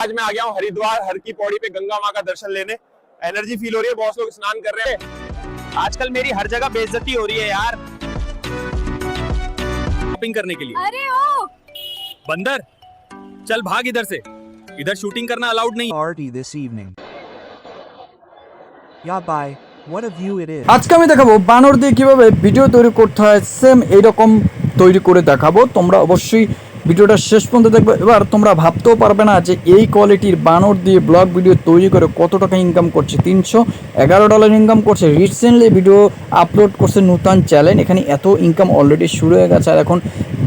आज मैं आ गया हूँ हरिद्वार हर की पौड़ी पे गंगा माँ का दर्शन लेने एनर्जी फील हो रही है बहुत लोग स्नान कर रहे हैं आजकल मेरी हर जगह बेइज्जती हो रही है यार शॉपिंग करने के लिए अरे ओ बंदर चल भाग इधर से इधर शूटिंग करना अलाउड नहीं party this evening. Yeah, bye. What a view it is. আজকে আমি দেখাবো বানর দিয়ে কিভাবে ভিডিও তৈরি করতে হয় সেম এইরকম তৈরি করে দেখাবো তোমরা অবশ্যই ভিডিওটা শেষ পর্যন্ত দেখবে। এবার তোমরা ভাবতেও পারবে না যে এই কোয়ালিটির বানর দিয়ে ব্লগ ভিডিও তৈরি করে কত টাকা ইনকাম করছে। তিনশো এগারো ডলার ইনকাম করছে। রিসেন্টলি ভিডিও আপলোড করছে নূতন চ্যানেল এখানে এত ইনকাম অলরেডি শুরু হয়ে গেছে। আর এখন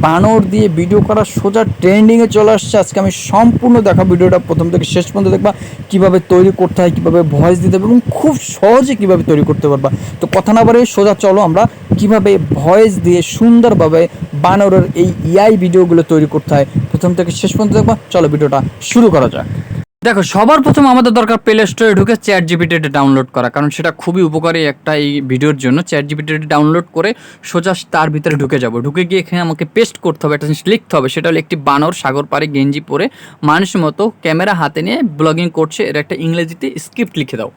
বানর দিয়ে ভিডিও করা সোজা ট্রেন্ডিংয়ে চলে আসছে। আজকে আমি সম্পূর্ণ দেখা ভিডিওটা প্রথম থেকে শেষ পর্যন্ত দেখবা কীভাবে তৈরি করতে হয়, কীভাবে ভয়েস দিতে হবে এবং খুব সহজে কীভাবে তৈরি করতে পারবা। তো কথা না বলে সোজা চলো আমরা কীভাবে ভয়েস দিয়ে সুন্দরভাবে বানরের এই ইআই ভিডিওগুলো তৈরি করতে হয়। প্রথম থেকে শেষ পর্যন্ত দেখবা। চলো ভিডিওটা শুরু করা যাক। দেখো, সবার প্রথম আমাদের দরকার প্লে স্টোরে ঢুকে চ্যাট জিপিটিটা ডাউনলোড করা, কারণ সেটা খুবই উপকারী একটা এই ভিডিওর জন্য। চ্যাট জিপিটিটা ডাউনলোড করে সোজা তার ভিতরে ঢুকে যাব। ঢুকে গিয়ে এখানে আমাকে পেস্ট করতে হবে, একটা জিনিস লিখতে হবে, সেটা হলো একটি বানর, সাগর পাড়ে, গেঞ্জি পরে মানুষের মতো ক্যামেরা হাতে নিয়ে ব্লগিং করছে, এর একটা ইংরেজিতে স্ক্রিপ্ট লিখে দাও।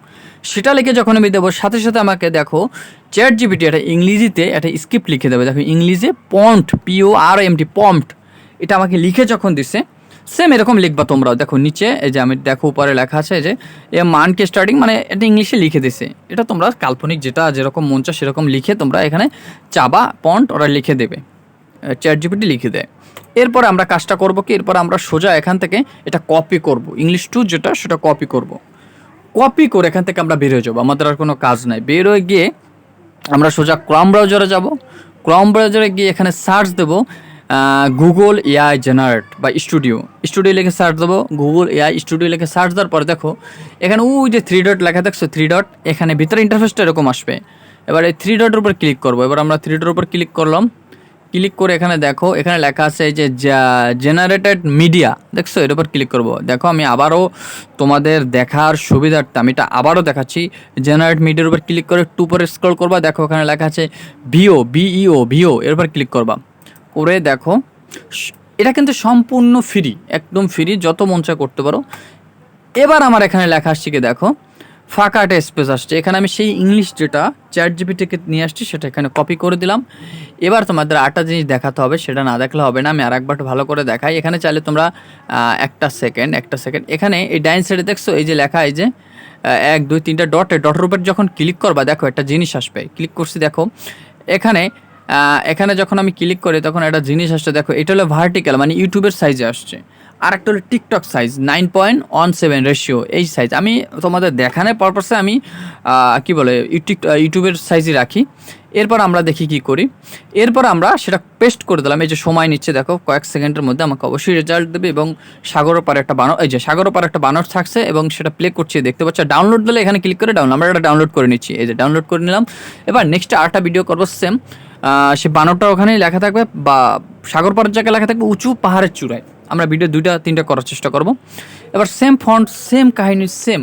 সেটা লিখে যখন আমি দেবো, সাথে সাথে আমাকে দেখো চ্যাট জিপিটি একটা ইংরেজিতে একটা স্ক্রিপ্ট লিখে দেবে। দেখো, ইংলিশে পম্পড পিও আর এম টি পম্পড এটা আমাকে লিখে যখন দিছে সেম এরকম লিখবা তোমরাও। দেখো নিচে, এই যে আমি দেখো উপরে লেখা আছে যে, এ মানকে স্টার্টিং মানে এটা ইংলিশে লিখে দিছে। এটা তোমরা কাল্পনিক যেটা যেরকম মন চায় সেরকম লিখে তোমরা এখানে চাবা, পন্ট ওরা লিখে দেবে। চ্যাট জিপিটি লিখে দেয়। এরপর আমরা কাজটা করব কি? এরপর আমরা সোজা এখান থেকে এটা কপি করব। ইংলিশ টু যেটা, সেটা কপি করব। কপি করে এখান থেকে আমরা বেরোয় যাব। আমাদের আর কোনো কাজ নাই। বেরোয় গিয়ে আমরা সোজা ক্রম ব্রাউজারে যাব। ক্রম ব্রাউজারে গিয়ে এখানে সার্চ দেবো। গুগল এআই জেনারেট বা স্টুডিও স্টুডিও লিখে সার্চ দেবো। গুগল এআই স্টুডিও লিখে সার্চ দেওয়ার পরে দেখো, এখানে ওই যে থ্রি ডট লেখা দেখছ থ্রি ডট এখানে ভিতরে ইন্টারফেসটা এরকম আসবে। এবার এই থ্রি ডটের উপর ক্লিক করব। এবার আমরা থ্রি ডটের উপর ক্লিক করলাম। ক্লিক করে এখানে দেখো, এখানে লেখা আছে যে জেনারেটেড মিডিয়া দেখছ, এর উপর ক্লিক করব। দেখো, আমি আবারও তোমাদের দেখার সুবিধার্থে, আমি এটা আবারও দেখাচ্ছি। জেনারেট মিডিয়ার উপর ক্লিক করে টু পরে স্ক্রল করবা। দেখো, এখানে লেখা আছে ভিও বিইও ভিও এর উপর ক্লিক করবা। করে দেখো এটা কিন্তু সম্পূর্ণ ফ্রি একদম ফ্রি যত মন করতে পারো। এবার আমার এখানে লেখা আসছে কি দেখো, ফাঁকা একটা স্পেস আসছে। এখানে আমি সেই ইংলিশ যেটা চ্যাট জিপি থেকে নিয়ে আসছি, সেটা এখানে কপি করে দিলাম। এবার তোমাদের আটটা জিনিস দেখাতে হবে, সেটা না দেখলে হবে না, আমি আর একবার ভালো করে দেখাই। এখানে চাইলে তোমরা একটা সেকেন্ড একটা সেকেন্ড এখানে এই ডাইন সাইডে দেখছ, এই যে লেখা এই যে এক, দুই, তিনটা ডটে ডটের উপর যখন ক্লিক করবা, দেখো একটা জিনিস আসবে। ক্লিক করছি, দেখো। এখানে এখানে যখন আমি ক্লিক করি, তখন একটা জিনিস আসছে, দেখো, এটা হলো ভার্টিক্যাল মানে ইউটিউবের সাইজে আসছে। আর একটা হলো TikTok size nine point one seven ratio এই সাইজ আমি তোমাদের দেখানোর পারপাসে আমি কি বলে ইউটিউব ইউটিউবের সাইজই রাখি। এরপর আমরা দেখি কি করি। এরপর আমরা সেটা পেস্ট করে দিলাম। এই যে সময় নিচ্ছে, দেখো, কয়েক সেকেন্ডের মধ্যে আমাকে অবশ্যই রেজাল্ট দেবে এবং সাগর পার একটা বানর এই যে সাগর পার একটা বানর থাকছে এবং সেটা প্লে করছি, দেখতে পাচ্ছ। ডাউনলোড দিলে এখানে ক্লিক করে ডাউনলোড আমরা এটা ডাউনলোড করে নিচ্ছি। এই যে ডাউনলোড করে নিলাম। এবার নেক্সট আরেকটা ভিডিও করব সেম সে বানরটা ওখানেই লেখা থাকবে বা সাগর পাড়ের জায়গায় লেখা থাকবে উঁচু পাহাড়ের চূড়ায়। আমরা ভিডিও দুইটা, তিনটা করার চেষ্টা করব। এবার সেম ফন্ট সেম কাহিনী সেম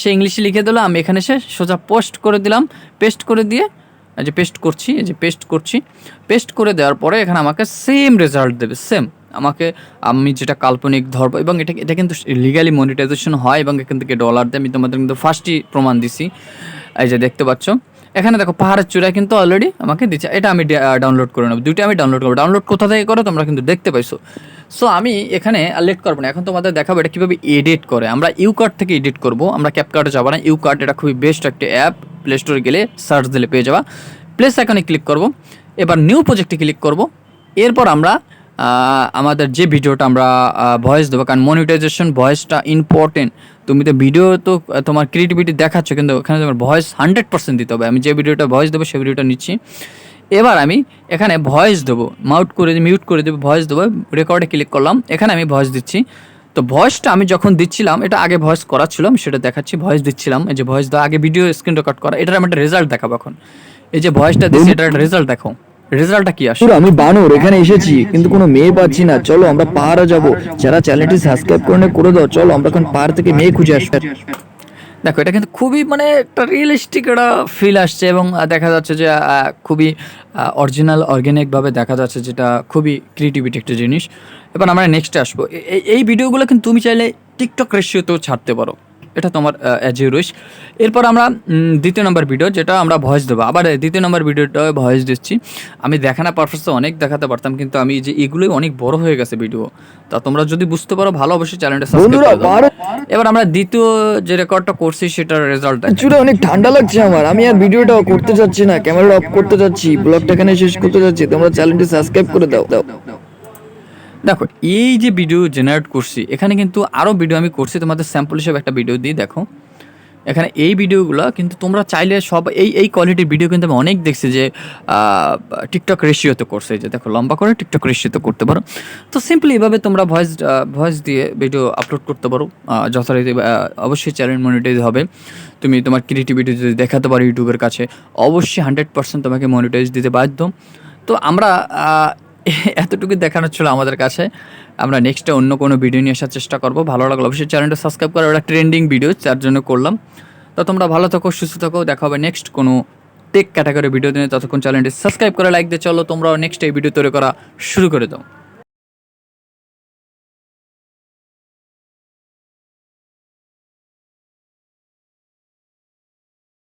সে ইংলিশে লিখে দিল, আমি এখানে এসে সোজা পোস্ট করে দিলাম। পেস্ট করে দিয়ে যে পেস্ট করছি, এই যে পেস্ট করছি। পেস্ট করে দেওয়ার পরে এখানে আমাকে সেম রেজাল্ট দেবে সেম আমাকে, আমি যেটা কাল্পনিক ধরবো এবং এটা এটা কিন্তু লিগালি মনিটাইজেশন হয়, এবং এখান থেকে ডলার দেয় আমি তোমাদের কিন্তু ফার্স্টই প্রমাণ দিছি। এই যে দেখতে পাচ্ছ। এখানে দেখো পাহাড়ের চূড়ায় কিন্তু অলরেডি আমাকে দিচ্ছে এটা আমি ডাউনলোড করে নেব। দুইটা আমি ডাউনলোড করব। ডাউনলোড কোথা থেকে করো তোমরা কিন্তু দেখতে পাইছো। সো আমি এখানে আর লেট করব না। এখন তোমাদের দেখাবো এটা কীভাবে এডিট করে। আমরা ইউ কার্ড থেকে এডিট করব। আমরা ক্যাপকার্টে যাব না। ইউ কার্ড এটা খুবই বেস্ট একটা অ্যাপ প্লে স্টোরে গেলে সার্চ দিলে পেয়ে যাবা। প্লেস এখানে ক্লিক করব। এবার নিউ প্রজেক্টে ক্লিক করব। এরপর আমরা আমাদের যে ভিডিওটা আমরা ভয়েস দেবো। কারণ মনিটাইজেশন ভয়েসটা ইম্পর্টেন্ট তুমি তো ভিডিও তো তোমার ক্রিয়েটিভিটি দেখাচ্ছ কিন্তু ওখানে তোমার ভয়েস হান্ড্রেড পার্সেন্ট দিতে হবে। আমি যে ভিডিওটা ভয়েস দেবো সেই ভিডিওটা নিচ্ছি। এবার আমি এখানে ভয়েস দেবো মাউট করে মিউট করে দেবো ভয়েস দেবো রেকর্ডে ক্লিক করলাম এখানে আমি ভয়েস দিচ্ছি। তো ভয়েসটা আমি যখন দিচ্ছিলাম এটা আগে ভয়েস করা ছিল আমি সেটা দেখাচ্ছি ভয়েস দিচ্ছিলাম। এই যে ভয়েস দেওয়া আগে ভিডিও স্ক্রিন রেকর্ড করা এটার আমি একটা রেজাল্ট দেখাবো এখন। এই যে ভয়েসটা দিচ্ছি এটার একটা রেজাল্ট দেখো। রেজাল্টটা কি আসে? আমি বানর এখানে এসেছি কিন্তু কোনো মেয়ে পাচ্ছি না। চলো আমরা পাহাড়ে যাব। যারা চ্যানেলটি সাবস্ক্রাইব করে করে দাও। চলো আমরা এখন পাহাড় থেকে মেয়ে খুঁজে আসব দেখো এটা কিন্তু খুবই মানে একটা রিয়েলিস্টিক একটা ফিল আসছে এবং দেখা যাচ্ছে যে খুবই অরিজিনাল অর্গ্যানিকভাবে দেখা যাচ্ছে যেটা খুবই ক্রিয়েটিভিটি একটা জিনিস। এবার আমরা নেক্সটে আসব। এই- এই ভিডিওগুলো কিন্তু তুমি চাইলে টিকটক রেশিওতেও ছাড়তে পারো। এটা তোমার অ্যাজ ইউ উইশ এরপর আমরা দ্বিতীয় নম্বর ভিডিও যেটা আমরা ভয়েস দেবো। আবার দ্বিতীয় নম্বর ভিডিওটা ভয়েস দিচ্ছি। আমি দেখানো পারফেক্ট অনেক দেখাতে পারতাম কিন্তু আমি যে এগুলোই অনেক বড় হয়ে গেছে ভিডিও তা তোমরা যদি বুঝতে পারো ভালো অবশ্যই চ্যানেলটা সাবস্ক্রাইব পাহাড়ে এবার আমরা দ্বিতীয় যে রেকর্ডটা করছি সেটার রেজাল্ট চুড়ে অনেক ঠান্ডা লাগছে আমার। আমি আর ভিডিওটা করতে চাচ্ছি না ক্যামেরাটা অফ করতে চাচ্ছি ব্লগটা এখানে শেষ করতে চাচ্ছি তোমরা চ্যানেলটি সাবস্ক্রাইব করে দাও দাও। দেখো, এই যে ভিডিও জেনারেট করছি, এখানে কিন্তু আরও ভিডিও আমি করছি, তোমাদের স্যাম্পল হিসেবে একটা ভিডিও দিই দেখো। এখানে এই ভিডিওগুলো কিন্তু তোমরা চাইলে সব, এই এই কোয়ালিটির ভিডিও কিন্তু আমি অনেক দেখছি যে টিকটক রেশিওতে করছে যে দেখো, লম্বা করে টিকটক রেশিওতে করতে পারো। তো সিম্পলি এভাবে তোমরা ভয়েস ভয়েস দিয়ে ভিডিও আপলোড করতে পারো। যথারীতি অবশ্যই চ্যানেল মনিটাইজ হবে। তুমি তোমার ক্রিয়েটিভিটি যদি দেখাতে পারো ইউটিউবের কাছে, অবশ্যই হান্ড্রেড পার্সেন্ট তোমাকে মনিটাইজ দিতে বাধ্য। তো আমরা এতটুকু দেখানো ছিল আমাদের কাছে। আমরা নেক্সটে অন্য কোনো ভিডিও নিয়ে আসার চেষ্টা করব। ভালো লাগল অবশ্যই চ্যানেলটা সাবস্ক্রাইব করো, ওটা ট্রেন্ডিং ভিডিও যার জন্য করলাম। তো তোমরা ভালো থাকো, সুস্থ থাকো, দেখা হবে নেক্সট কোনো টেক ক্যাটাগরি ভিডিও দিনে ততক্ষণ চ্যানেলটি সাবস্ক্রাইব করে লাইক দিয়ে চলো, তোমরাও নেক্সট এই ভিডিও তৈরি করা শুরু করে দাও।